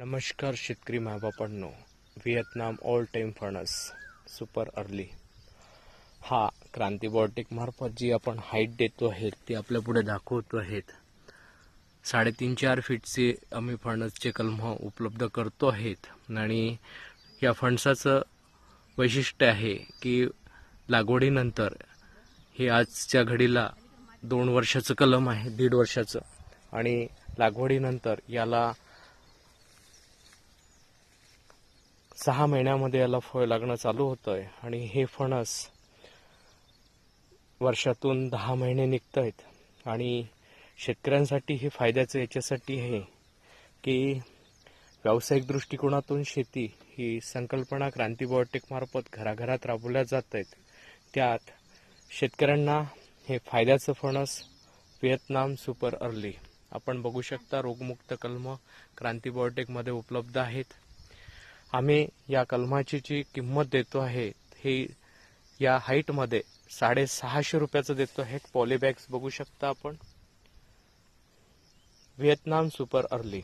नमस्कार शेतकरी महाबापांनो. व्हिएतनाम ऑल टाईम फणस सुपर अर्ली. हा क्रांती बॉटिक मार्फत जी आपण हाईट देतो आहेत ती आपल्या पुढे दाखवतो आहेत. साडेतीन चार फीटचे आम्ही फणसचे कलम उपलब्ध करतो आहेत. आणि या फणसाचं वैशिष्ट्य आहे की लागवडीनंतर हे आजच्या घडीला दोन वर्षाचं कलम आहे दीड वर्षाचं. आणि लागवडीनंतर याला सहा महिन्यामध्ये याला फळ लागणं चालू होतंय. आणि हे फणस वर्षातून दहा महिने निघत आहेत आणि शेतकऱ्यांसाठी हे फायद्याचं याच्यासाठी आहे की व्यावसायिक दृष्टिकोनातून शेती ही संकल्पना क्रांती बायोटेकमार्फत घराघरात राबवल्या जात आहेत त्यात शेतकऱ्यांना हे फायद्याचं फणस व्हिएतनाम सुपर अर्ली. आपण बघू शकता रोगमुक्त कलम क्रांती बायोटेकमध्ये उपलब्ध आहेत. आम्ही या कलमाची जी किंमत देतो आहे ही या हाईटमध्ये साडेसहाशे रुपयाचं देतो आहे. पॉलीबॅग्स बघू शकता आपण. Vietnam super early.